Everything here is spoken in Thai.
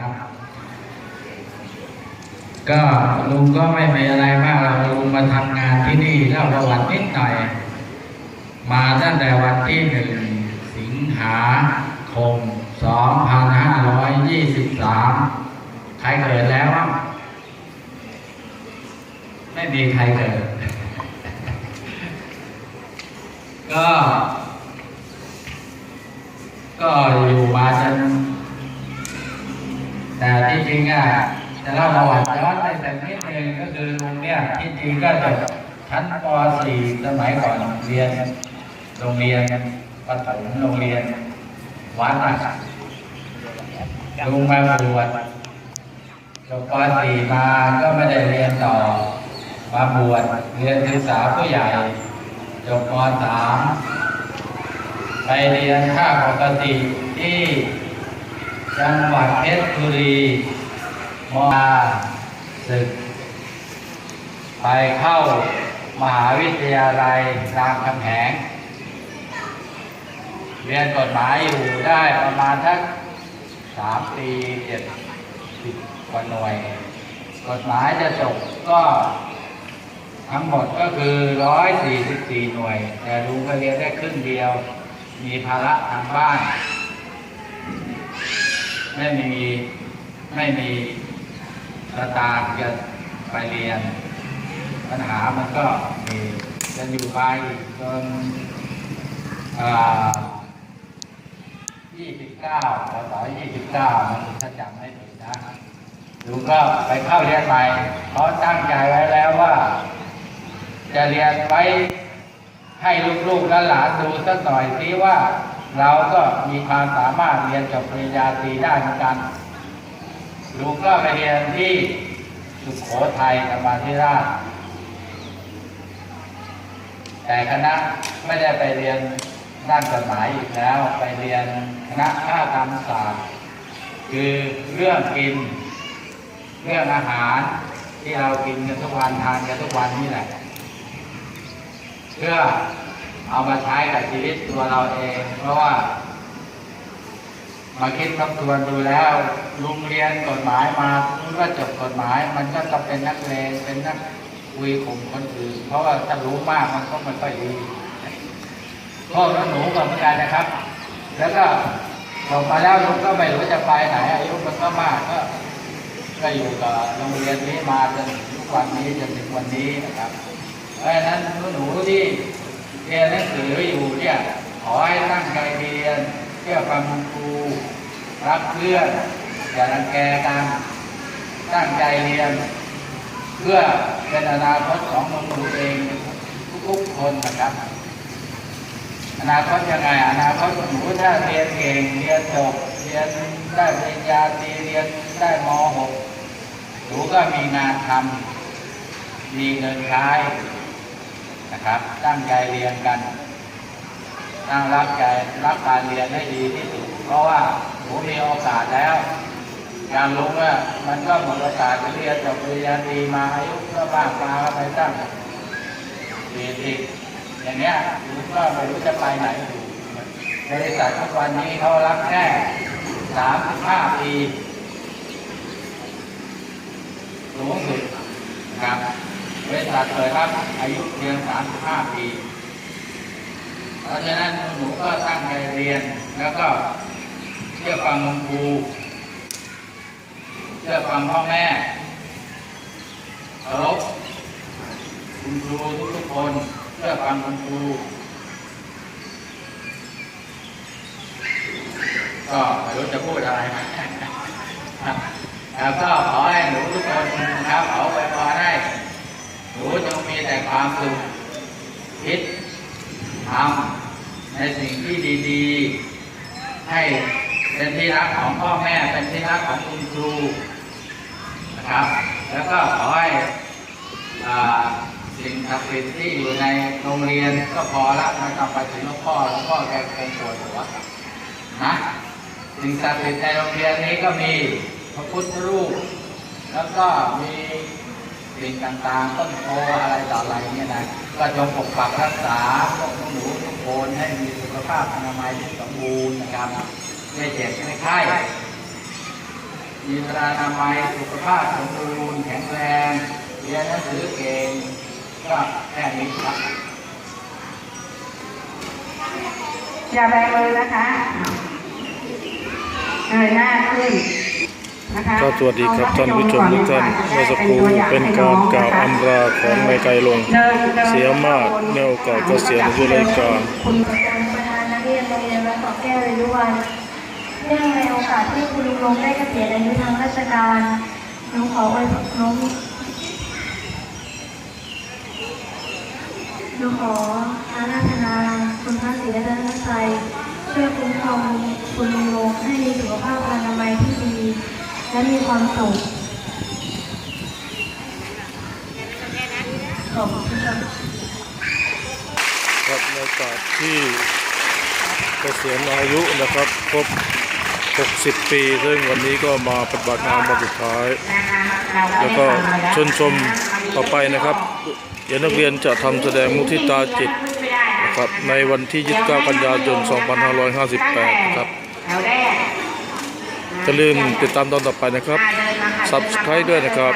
ครับ ก็ลุงก็ไม่มีอะไรมากเราลุงมาทำงานที่นี่เล่าประวัตินิดหน่อย มาตั้งแต่วันที่หนึ่งสิงหาคม 2523 ใครเกิดแล้วไม่มีใครเกิด ก็ ก็อยู่มาจน แต่ที่จริงอะจะเล่าประวัติย้อนไปแต่นิดนึงก็คือลุงเนี่ยที่จริงก็จบชั้นป .4 สมัยก่อนเรียนโรงเรียนประถมโรงเรียนวัดอะลุงมาบวชจบป .4 มาก็ไม่ได้เรียนต่อมาบวชเรียนศึกษาผู้ใหญ่จบป .3 ไปเรียนค่าปกติที่ จังหวัดเพชรบุรีมาศึก ไปเข้ามหาวิทยาลัยรามคำแหง เรียนกฎหมายอยู่ได้ประมาณทักสามปีเจ็ดสิบกว่าหน่วย กฎหมายจะจบก็ทั้งหมดก็คือร้อยสี่สิบสี่หน่วย แต่ลุงก็เรียนได้ครึ่งเดียว มีภาระทางบ้าน ไม่มีไม่มีสตางค์จะไปเรียน ปัญหามันก็มีจะอยู่ไปจนยี่สิบเก้าพศยี่สิบเก้ามันถ้าจำไม่ผิดนะลุงก็ไปเข้าเรียนใหม่เขาตั้งใจไว้แล้วว่า จะเรียนไว้ให้ลูกๆและหลานดูสักหน่อยสิว่า เราก็มีความสามารถเรียนจบปริญญาตรีได้เหมือนกันลุงก็ไปเรียนที่สุโขทัยธรรมาธิราช แต่คณะไม่ได้ไปเรียนด้านกฎหมายอีกแล้ว ไปเรียนคณะข้ากรรมศาสตร์ คือเรื่องกิน เรื่องอาหารที่เรากินกันทุกวันทานกันทุกวันนี่แหละเพื่อ เอามาใช้กับชีวิตตัวเราเอง เพราะว่า มาคิดทบทวนดูแล้วลุงเรียนกฎหมายมาลุงก็จบกฎหมาย มันก็ต้องเป็นนักเลงเป็นนักคุยข่มคนอื่น เพราะว่าถ้ารู้มากมันก็ม่ค่อยดีพ่อและหนูก็เหมือนกันนะครับ แล้วก็จบมาแล้วลุงก็ไม่รู้จะไปไหนอายุมันก็มากก็ก็อยู่กับโรงเรียนนี้มาจนทุกวันนี้จนถึงวันนี้นะครับ เพราะฉะนั้นหนูที่ เรียนหนังสืออยู่เนี่ยขอให้ตั้งใจเรียนเชื่อฟังคุณครูรักเพื่อนอย่ารังแกกันตั้งใจเรียน เพื่อเป็นอนาคตของหนูๆเองทุกๆคนนะครับ อนาคตยังไงอนาคตหนูถ้าเรียนเก่งเรียนจบเรียนได้ปริญญาตรีเรียนได้ม .6 หนูก็มีงานทำมีเงินใช้ นะครับ ตั้งใจเรียนกันตั้งรักใจรักการเรียนให้ดีที่สุด เพราะว่าหนูมีโอกาสแล้วการลุงว่ามันก็หมดโอกาสจะเรียนจบปริญญาตรีมาอายุก็บ้างมาไปตั้งสี่สิบอย่างเนี้ยลุงก็ไม่รู้จะไปไหนบริษัททุกวันนี้เขารับแค่สามสิบห้าปีสูงสุดนะครับ บริษัทเปิดรับอายุเพียงสามสิบห้าปี เพราะฉะนั้นหนูก็ตั้งใจเรียนแล้วก็เชื่อฟังคุณครูเชื่อฟังพ่อแม่เคารพคุณครูทุกๆคนเชื่อฟังคุณครูก็ไม่รู้จะพูดอะไร แล้วก็ขอให้หนูทุกคนนะครับขอไปพรให้หนูจง มีแต่ความสุขคิดทำในสิ่งที่ดีๆ ให้เป็นที่รักของพ่อแม่เป็นที่รักของคุณครูนะครับ แล้วก็ขอให้สิ่งศักดิ์สิทธิ์ที่อยู่ในโรงเรียนก็พอละไม่ต้องไปถึงหลวงพ่อหลวงพ่อแกคงปวดหัวนะสิ่งศักดิ์สิทธิ์ในโรงเรียนนี้ก็มีพระพุทธรูป แล้วก็มี สิ่งต่างๆ ต้นโพอะไรต่ออะไรเนี่ยนะก็จงปกปักรักษาพวกหนูทุกคนให้มีสุขภาพอนามัยที่สมบูรณ์นะครับไม่เจ็บไม่ไข้มีพลานามัยสุขภาพสมบูรณ์แข็งแรงเรียนหนังสือเก่งก็แค่นี้ครับอย่าแบมือนะคะเงยหน้าขึ้น ก็สวัสดีครับท่านผู้ชมทุกท่านเมื่อสักครู่เป็นการกล่าวอำลาของนายไกรลง เสียมากในโอกาสเกษียณอายุราชการคุณการประธานนักเรียนโรงเรียนวัดเกาะแก้วอายุวันเนื่องในโอกาสที่คุณลุงลงได้เกษียณอายุทางราชการหนูขออวยพรหนูหนูขออาราธนาคุณพระศรีรัตนตรัยช่วยคุ้มครองคุณลุงลงให้มีสุข และมีความสุขขอบคุณค่ะครับในโอกาสที่เกษียณอายุนะครับครบ 60 ปี ซึ่งวันนี้ก็มาปฏิบัติงานวันสุดท้าย แล้วก็ชนชมต่อไปนะครับ เดี๋ยวนักเรียนจะทำแสดงมุทิตาจิตนะครับในวันที่ 29 กันยายน 2558 ครับ อย่าลืมติดตามตอนต่อไปนะครับเดินมาค่ะ Subscribe ด้วยนะครับ